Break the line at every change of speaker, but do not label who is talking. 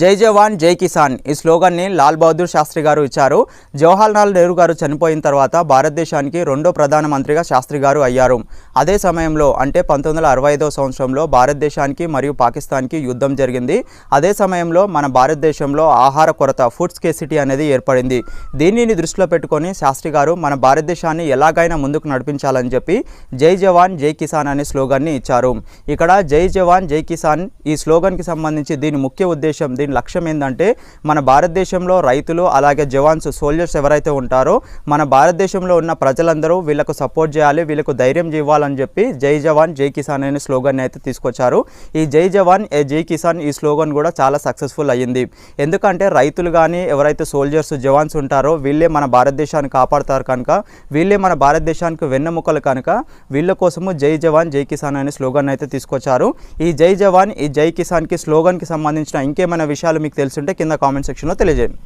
జై జవాన్ జై కిసాన్ ఈ స్లోగన్ని లాల్ బహదూర్ శాస్త్రి గారు ఇచ్చారు. జవహర్ లాల్ నెహ్రూ గారు చనిపోయిన తర్వాత భారతదేశానికి రెండో ప్రధానమంత్రిగా శాస్త్రి గారు అయ్యారు. అదే సమయంలో అంటే పంతొమ్మిది వందల అరవై ఐదో సంవత్సరంలో భారతదేశానికి మరియు పాకిస్తాన్కి యుద్ధం జరిగింది. అదే సమయంలో మన భారతదేశంలో ఆహార కొరత ఫుడ్ స్కేసిటీ అనేది ఏర్పడింది. దీనిని దృష్టిలో పెట్టుకొని శాస్త్రి గారు మన భారతదేశాన్ని ఎలాగైనా ముందుకు నడిపించాలని చెప్పి జై జవాన్ జై కిసాన్ అనే స్లోగన్ని ఇచ్చారు. ఇక్కడ జై జవాన్ జై కిసాన్ ఈ స్లోగన్కి సంబంధించి దీని ముఖ్య ఉద్దేశం దీని లక్ష్యం ఏంటంటే మన భారతదేశంలో రైతులు అలాగే జవాన్స్ సోల్జర్స్ ఎవరైతే ఉంటారో మన భారతదేశంలో ఉన్న ప్రజలందరూ వీళ్ళకు సపోర్ట్ చేయాలి వీళ్ళకు ధైర్యం ఇవ్వాలని చెప్పి జై జవాన్ జై కిసాన్ అనే స్లోగన్ అయితే తీసుకొచ్చారు. ఈ జై జవాన్ ఏ జై కిసాన్ ఈ స్లోగన్ కూడా చాలా సక్సెస్ఫుల్ అయ్యింది. ఎందుకంటే రైతులు కానీ ఎవరైతే సోల్జర్స్ జవాన్స్ ఉంటారో వీళ్ళే మన భారతదేశాన్ని కాపాడుతారు కనుక వీళ్ళే మన భారతదేశానికి వెన్నెముకలు కనుక వీళ్ళ కోసము జై జవాన్ జై కిసాన్ అనే స్లోగన్ అయితే తీసుకొచ్చారు. ఈ జై జవాన్ ఈ జై కిసాన్కి స్లోగన్కి సంబంధించిన ఇంకేమైనా విషయాలు మీకు తెలుసుంటే కింద కామెంట్ సెక్షన్లో తెలియజేయండి.